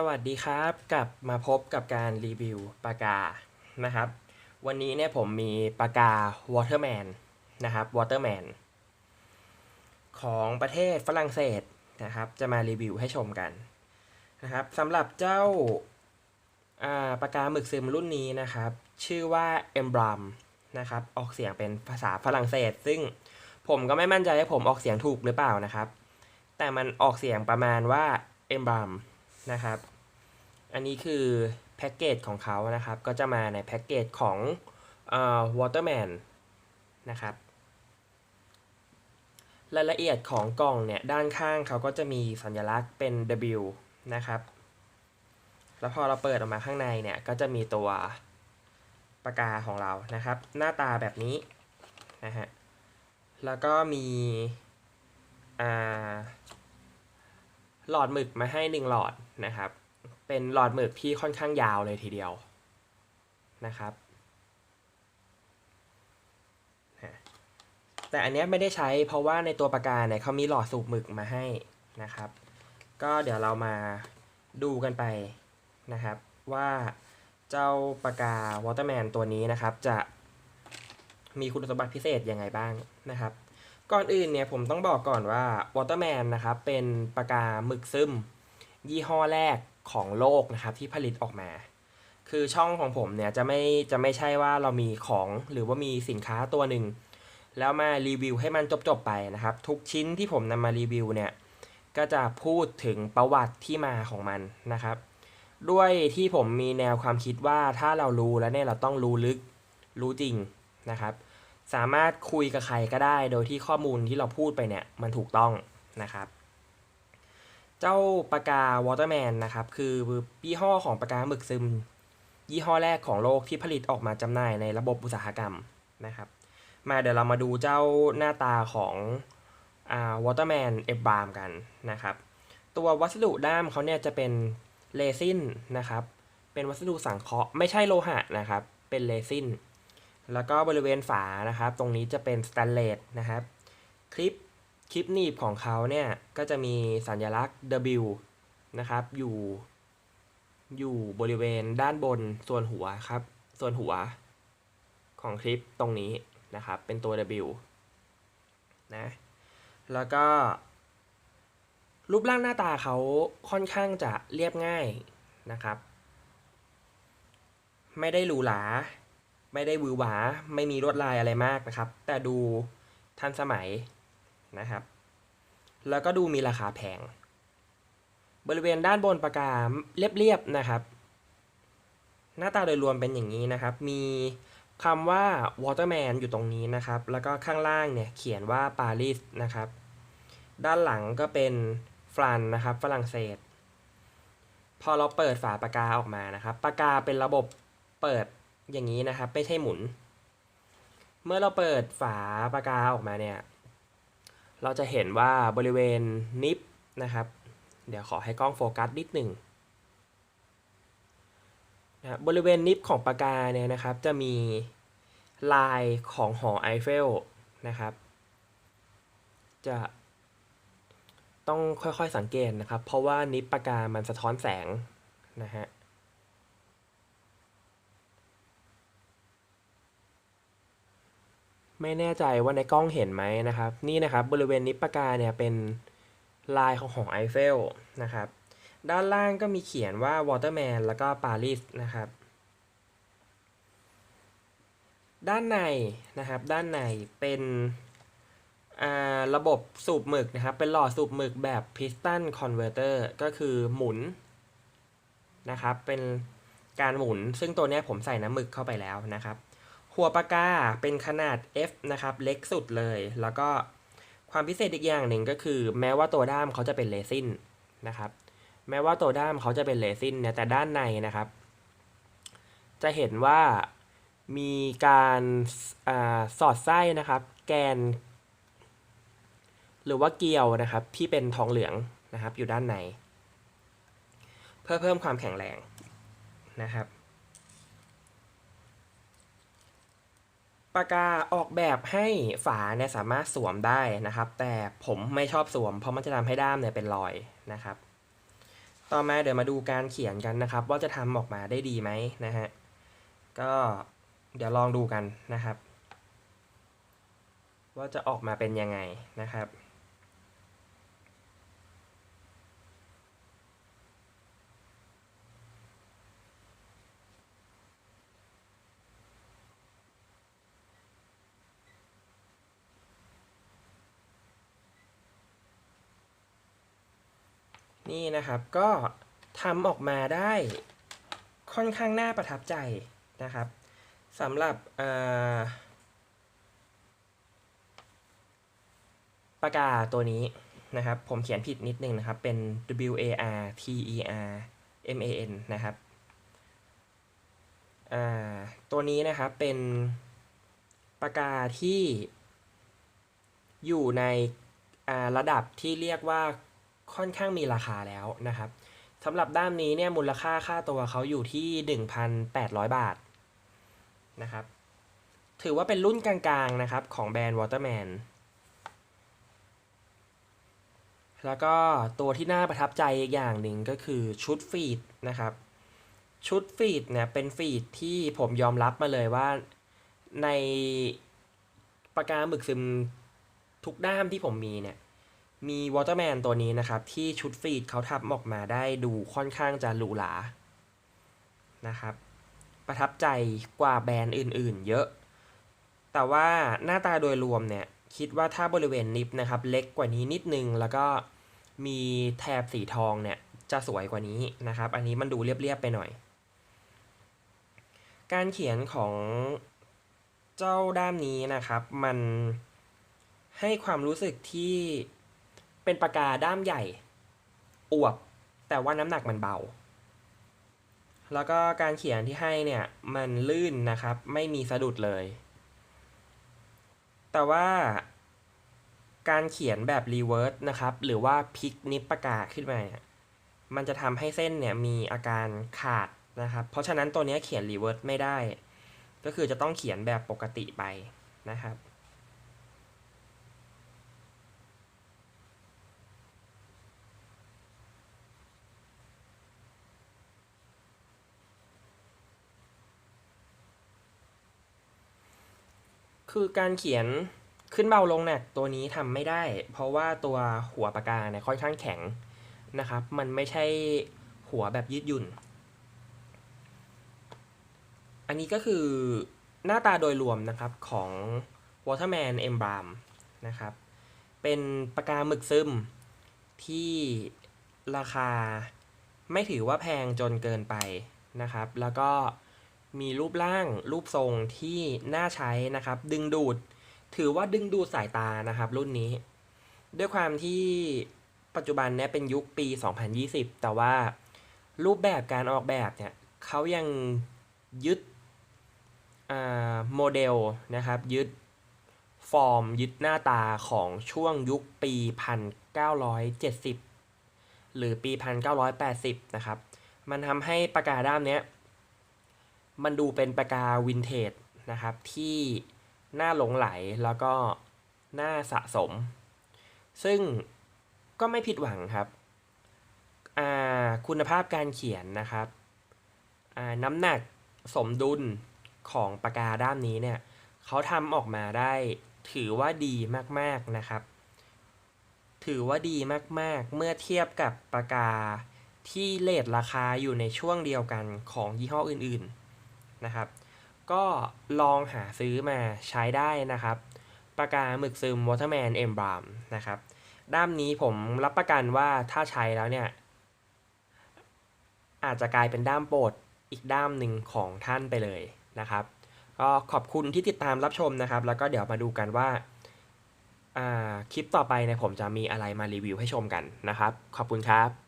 สวัสดีครับกลับมาพบกับการรีวิวปากกานะครับ วันนี้เนี่ยผมมีปากกา Waterman นะครับ Waterman ของประเทศฝรั่งเศสนะครับ จะมารีวิวให้ชมกันนะครับสำหรับเจ้าาปากกาหมึกซึมรุ่นนี้นะครับ ชื่อว่า Embram นะครับ ออกเสียงเป็นภาษาฝรั่งเศส ซึ่งผมก็ไม่มั่นใจว่าผมออกเสียงถูกหรือเปล่านะครับ แต่มันออกเสียงประมาณว่า Embram นะครับ อันนี้คือแพ็กเกจของเขานะครับ ก็จะมาในแพ็กเกจของเอ่อ Waterman นะครับ รายละเอียดของกล่องเนี่ย ด้านข้างเขาก็จะมีสัญลักษณ์เป็น W นะครับ แล้วพอเราเปิดออกมาข้างในเนี่ย ก็จะมีตัวปากกาของเรานะครับ หน้าตาแบบนี้นะฮะ แล้วก็มีอ่า หลอดหมึกมาให้หนึ่งหลอดนะครับ เป็นหลอดหมึกที่ค่อนข้างยาวเลยทีเดียวนะครับ แต่อันนี้ไม่ได้ใช้เพราะว่าในตัวปากกาเนี่ยเขามีหลอดสูบหมึกมาให้นะครับ ก็เดี๋ยวเรามาดูกันไปนะครับ ว่าเจ้าปากกาวอเตอร์แมนตัวนี้นะครับ จะมีคุณสมบัติพิเศษยังไงบ้างนะครับ ก่อนอื่นเนี่ยผมต้องบอกก่อนว่า Waterman นะครับเป็นปากกาหมึกซึม ยี่ห้อแรกของโลกนะครับที่ผลิตออกมา คือช่องของผมเนี่ยจะไม่จะไม่ใช่ว่าเรามีของหรือว่ามีสินค้าตัวหนึ่ง แล้วมารีวิวให้มันจบๆไปนะครับ ทุกชิ้นที่ผมนำมารีวิวเนี่ยก็จะพูดถึงประวัติที่มาของมันนะครับ ด้วยที่ผมมีแนวความคิดว่าถ้าเรารู้แล้วเนี่ยเราต้องรู้ลึกรู้จริงนะครับ สามารถคุยกับใครก็ได้ โดยที่ข้อมูลที่เราพูดไปเนี่ยมันถูกต้องนะครับ เจ้าปากกาวอเตอร์แมนนะครับคือยี่ห้อของปากกาหมึกซึม ยี่ห้อแรกของโลกที่ผลิตออกมาจำหน่ายในระบบอุตสาหกรรมนะครับ มาเดี๋ยวเรามาดูเจ้าหน้าตาของอ่าวอเตอร์แมนเอฟบามกันนะครับ ตัววัสดุด้ามเขาเนี่ยจะเป็นเรซินนะครับ เป็นวัสดุสังเคราะห์ไม่ใช่โลหะนะครับ เป็นเรซิน แล้วก็บริเวณฝานะครับ ตรงนี้จะเป็นสแตนเลสนะครับ คลิปคลิปหนีบของเขาเนี่ยก็จะมีสัญลักษณ์ W นะครับ อยู่ อยู่บริเวณด้านบนส่วนหัวครับ ส่วนหัวของคลิปตรงนี้นะครับ เป็นตัว W นะ แล้วก็ รูปร่างหน้าตาเขาค่อนข้างจะเรียบง่ายนะครับ ไม่ได้หรูหรา ไม่ได้วือหวาไม่มีลวดลายอะไรมากนะครับ แต่ดูทันสมัยนะครับ แล้วก็ดูมีราคาแพง บริเวณด้านบนปากกาเรียบๆนะครับ หน้าตาโดยรวมเป็นอย่างนี้นะครับ มีคำว่า Waterman อยู่ตรงนี้นะครับ แล้วก็ข้างล่างเนี่ยเขียนว่าปารีสนะครับ ด้านหลังก็เป็นฟรันนะครับฝรั่งเศส พอเราเปิดฝาปากกาออกมานะครับ ปากกาเป็นระบบเปิด อย่างนี้นะครับ ไม่ใช่หมุน เมื่อเราเปิดฝาปากกาออกมาเนี่ย เราจะเห็นว่าบริเวณนิปนะครับ เดี๋ยวขอให้กล้องโฟกัสนิดหนึ่งนะบริเวณนิปของปากกาเนี่ยนะครับ จะมีลายของหอไอเฟลนะครับ จะต้องค่อยๆสังเกตนะครับ เพราะว่านิปปากกามันสะท้อนแสงนะฮะ ไม่แน่ใจว่าในกล้องเห็นไหมนะครับ นี่นะครับบริเวณนิปากาเนี่ยเป็นลายของหอไอเฟลนะครับ ด้านล่างก็มีเขียนว่า Waterman แล้วก็ปารีสนะครับ ด้านในนะครับ ด้านในเป็นระบบสูบหมึกนะครับ เป็นหลอดสูบหมึกแบบ piston converter ก็คือหมุนนะครับ เป็นการหมุน ซึ่งตัวนี้ผมใส่น้ำหมึกเข้าไปแล้วนะครับ หัวปากกาเป็นขนาด F นะครับ เล็กสุดเลย แล้วก็ความพิเศษอีกอย่างหนึ่งก็คือ แม้ว่าตัวด้ามเขาจะเป็นเรซินนะครับ แม้ว่าตัวด้ามเขาจะเป็นเรซินเนี่ยแต่ด้านในนะครับ จะเห็นว่ามีการอาสอดไส้นะครับ แกน หรือว่าเกลียวนะครับ ที่เป็นทองเหลืองนะครับ อยู่ด้านใน เพื่อเพิ่มความแข็งแรงนะครับ ปากกาออกแบบให้ฝาเนี่ยสามารถสวมได้นะครับ แต่ผมไม่ชอบสวม เพราะมันจะทำให้ด้ามเนี่ยเป็นรอยนะครับ ต่อมาเดี๋ยวมาดูการเขียนกันนะครับ ว่าจะทำออกมาได้ดีไหมนะฮะก็เดี๋ยวลองดูกันนะครับ ว่าจะออกมาเป็นยังไงนะครับ นี่นะครับก็ทำออกมาได้ค่อนข้างน่าประทับใจนะครับสำหรับปากกาตัวนี้นะครับ ผมเขียนผิดนิดนึงนะครับ เป็น W A R T E R M A N นะครับตัวนี้นะครับเป็นปากกาที่อยู่ในระดับที่เรียกว่า ค่อนข้างมีราคาแล้วนะครับสำหรับด้ามนี้เนี่ยมูลค่าค่าตัวเขาอยู่ที่ 1,800 บาทนะครับ ถือว่าเป็นรุ่นกลางๆนะครับของแบรนด์ Waterman แล้วก็ตัวที่น่าประทับใจอีกอย่างหนึ่งก็คือชุดฟีดนะครับ ชุดฟีดเนี่ยเป็นฟีดที่ผมยอมรับมาเลยว่าในปากกาหมึกซึมทุกด้ามที่ผมมีเนี่ย มีวอเตอร์แมนตัวนี้นะครับ ที่ชุดฟีดเขาทำออกมาได้ดูค่อนข้างจะหรูหรานะครับ ประทับใจกว่าแบรนด์อื่นๆ เยอะ แต่ว่าหน้าตาโดยรวมเนี่ย คิดว่าถ้าบริเวณนิบนะครับ เล็กกว่านี้นิดนึง แล้วก็มีแถบสีทองเนี่ย จะสวยกว่านี้นะครับ อันนี้มันดูเรียบๆไปหน่อย การเขียนของเจ้าด้ามนี้นะครับ มันให้ความรู้สึกที่ เป็นปากกาด้ามใหญ่ อวบ แต่ว่าน้ำหนักมันเบา แล้วก็การเขียนที่ให้เนี่ย มันลื่นนะครับ ไม่มีสะดุดเลย แต่ว่าการเขียนแบบรีเวิร์สนะครับ หรือว่าพลิกนิบปากกาขึ้นมาเนี่ยมันจะทำให้เส้นเนี่ยมีอาการขาดนะครับ เพราะฉะนั้นตัวนี้เขียนรีเวิร์สไม่ได้ ก็คือจะต้องเขียนแบบปกติไปนะครับ คือการเขียนขึ้นเบาลงหนักตัวนี้ทำไม่ได้ เพราะว่าตัวหัวปากกาเนี่ยค่อนข้างแข็งนะครับ มันไม่ใช่หัวแบบยืดหยุ่น อันนี้ก็คือหน้าตาโดยรวมนะครับของ Waterman e m b r a m นะครับ เป็นปากกาหมึกซึมที่ราคาไม่ถือว่าแพงจนเกินไปนะครับ แล้วก็ มีรูปร่างรูปทรงที่น่าใช้นะครับ ดึงดูด ถือว่าดึงดูดสายตานะครับ รุ่นนี้ ด้วยความที่ปัจจุบันเนี้ยเป็นยุคปี 2020 แต่ว่ารูปแบบการออกแบบเนี่ยเขายังยึดอ่าโมเดลนะครับ ยึดฟอร์ม ยึดหน้าตาของช่วงยุคปี 1970 หรือปี 1980 นะครับ มันทำให้ปากกาด้ามเนี้ย มันดูเป็นปากกาวินเทจนะครับ ที่น่าหลงไหลแล้วก็น่าสะสม ซึ่งก็ไม่ผิดหวังครับคุณภาพการเขียนนะครับน้ำหนักสมดุลของปากกาด้ามนี้เนี่ยเขาทำออกมาได้ถือว่าดีมากๆนะครับ ถือว่าดีมากๆ เมื่อเทียบกับปากกาที่เลทราคาอยู่ในช่วงเดียวกันของยี่ห้ออื่นๆ นะครับ ก็ลองหาซื้อมาใช้ได้นะครับปากกาหมึกซึม Waterman e m b r a m นะครับด้ามนี้ผมรับประกันว่าถ้าใช้แล้วเนี่ย อาจจะกลายเป็นด้ามโปรดอีกด้ามหนึ่งของท่านไปเลยนะครับ ก็ขอบคุณที่ติดตามรับชมนะครับ แล้วก็เดี๋ยวมาดูกันว่าาคลิปต่อไปเนี่ยผมจะมีอะไรมารีวิวให้ชมกันนะครับ ขอบคุณครับ